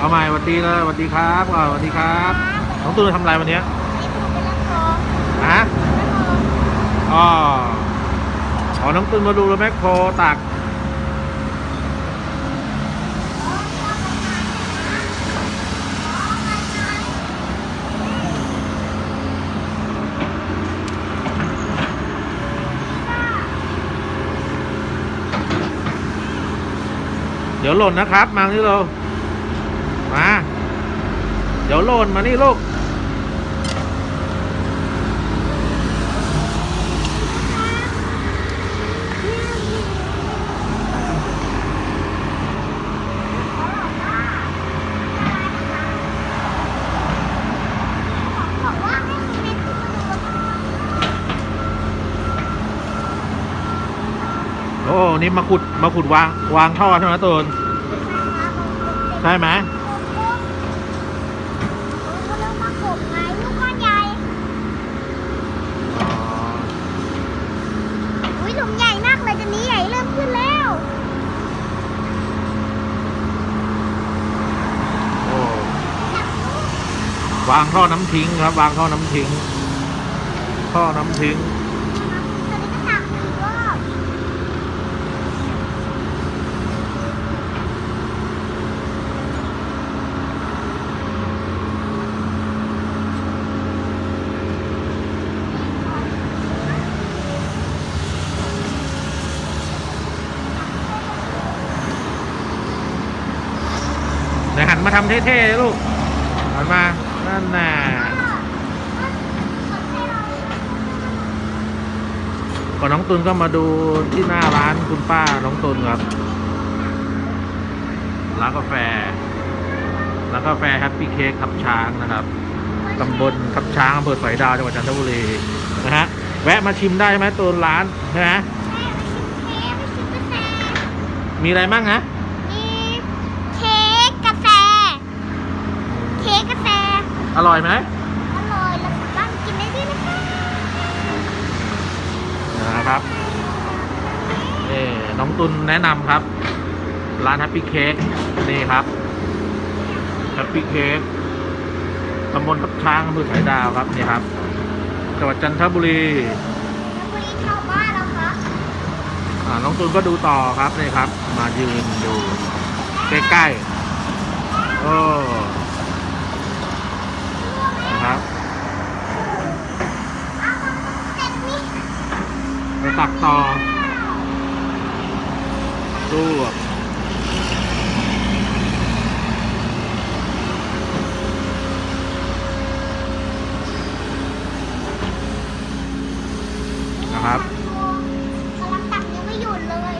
เอาใหม่สวัสดีเลยสวัสดีครับอ่าสวัสดีครับ น้องตูนทำอะไรวันเนี้ยนี่ถูกเป็นนักร้องฮะอ๋ออ๋อน้องตูนมาดูรถแมคโครตักเดี๋ยวหล่นนะครับ มานี่เรา มา เดี๋ยวหล่นมานี่ลูกโอ้ นี่มาขุด มาขุดวาง วางท่อใช่ไหมตูนใช่ไหม เขาเริ่มมากบไงลูกก้อนใหญ่ อ๋อ อุ้ยหลุมใหญ่มากเลยจะนี้ใหญ่เริ่มขึ้นแล้ว โอ้ วางท่อน้ำทิ้งครับ วางท่อน้ำทิ้ง ท่อน้ำทิ้งเดี๋ยวหันมาทำเท่ๆเลยลูก หันมา นั่นน่ะก่อนน้องตุนก็มาดูที่หน้าร้านคุณป้าน้องตุนครับร้านกาแฟร้านกาแฟแฮปปี้เค้กทับช้างนะครับตำบลทับช้างอำเภอสอยดาวจังหวัดจันทบุรีนะฮะแวะมาชิมได้ไหมตูนร้านใช่ไหมแม่ไปชิมเค้กไปชิมกาแฟมีอะไรบ้างนะ มีเค้กกาแฟ เค้กกาแฟ อร่อยไหมอร่อยเราสามารถกินได้ด้วยนะคะนะครับเอ่น้องตุนแนะนำครับ ร้านแฮปปี้เค้กนี่ครับแฮปปี้เค้กตำบลทับช้างอำเภอสายดาวครับนี่ครับจังหวัดจันทบุรีแล้ววันนี้ชาวบ้านเราคะอ่าน้องตุนก็ดูต่อครับนี่ครับ มายืนดูใกล้ๆโอ้นะครับ เสร็จนี่ ไปตักต่อดูนะครับ กำลังตักยังไม่หยุดเลย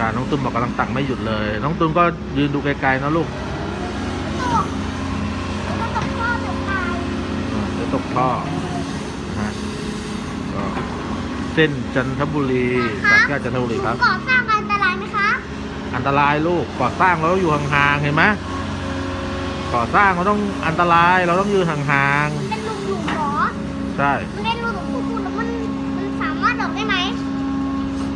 การ น้องตุนบอกกำลังตักไม่หยุดเลย น้องตุนก็ยืนดูไกลๆนะลูกตกแล้วก็ตกข้อตกตายอ่าเดี๋ยวตกท่อนะฮะก็เส้นจันทบุรีสาแก้วจันทบุรีครับก่อสร้างอันตรายไหมคะ อันตรายลูกก่อสร้างเราต้องอยู่ห่างๆเห็นไหมก่อสร้างเราต้องอันตรายเราต้องยืนห่างมันเป็นหลุมหลุมๆเหรอๆใช่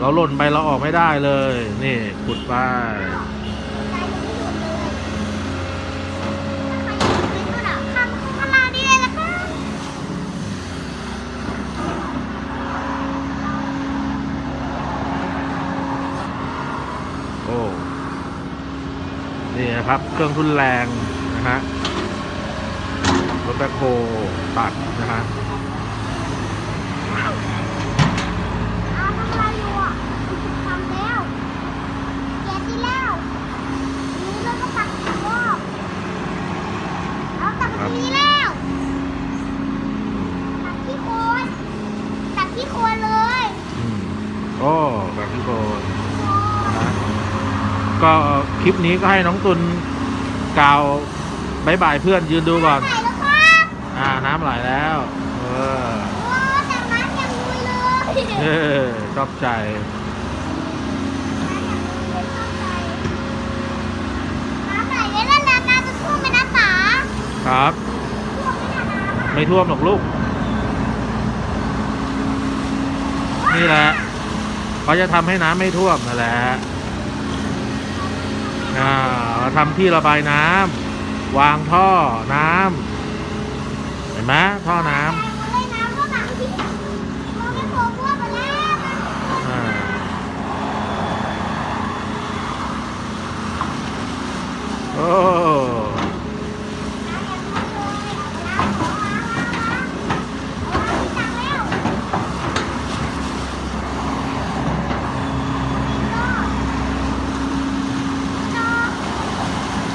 เราหล่นไปเราออกไม่ได้เลย นี่ขุดไปนี่นะคะโอ้นี่นะครับ เครื่องทุนแรงนะฮะรถแบคโฮตัดนะฮะ อ้าวทำอะไรอยู่อะทำแล้วแกะที่แล้วนี้เราก็ตักอีกรอบเอาตักตรงนี้แล้วตักที่โคนตักที่โคนเลย อืมโอ้แบบที่โกนนะฮะ ก็คลิปนี้ก็ให้น้องตุนกล่าวบายบายเพื่อนยืนดูก่อนไหนแล้วครับอ่าน้ำไหลแล้ว เออโอ้แต่น้ำยังลุยเลยเออชอบใจน้ำไหลเลยแล้วน้ำจะท่วมไหมนะป๋าครับท่วมไหมนะไม่ท่วมหรอกลูก นี่แหละเขาจะทำให้น้ำไม่ท่วมนั่นแหละ อ่าทำที่ระบายน้ำวางท่อน้ำเห็นไหมท่อน้แรงหมดเลยน้ำก็หนักที่เราไม่โผล่พวกไปแล้วนะำอ่าโอ้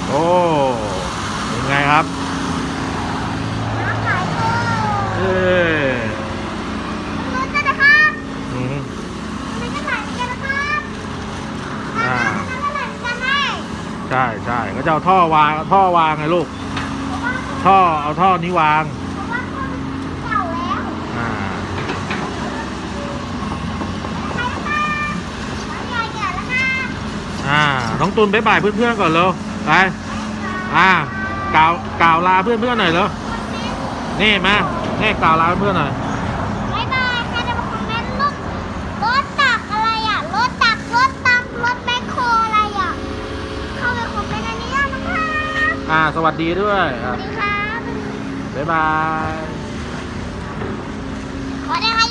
โอ้เป็นไงครับ เอออืมใช่ใช่ก็จะ เอาท่อวางท่อวางไงลูก ท่อเอาท่อนี้วางอ่าน้องตุนบ๊ายบายเพื่อนๆก่อนเร็วไปอ่ากล่าวกล่าวลาเพื่อนๆหน่อยเร็วนี่มานี่กล่าวลาเพื่อนๆหน่อย บ๊ายบายใครจะมาคอมเมนต์รถรถตักอะไรอะ รถตัก รถตัก รถแมคโครอะไรอะ เข้าไปคอมเมนต์อันนี้ได้นะครับ อ่า สวัสดีด้วยสอะวัสดีครับบ๊ายบายขอได้ไหม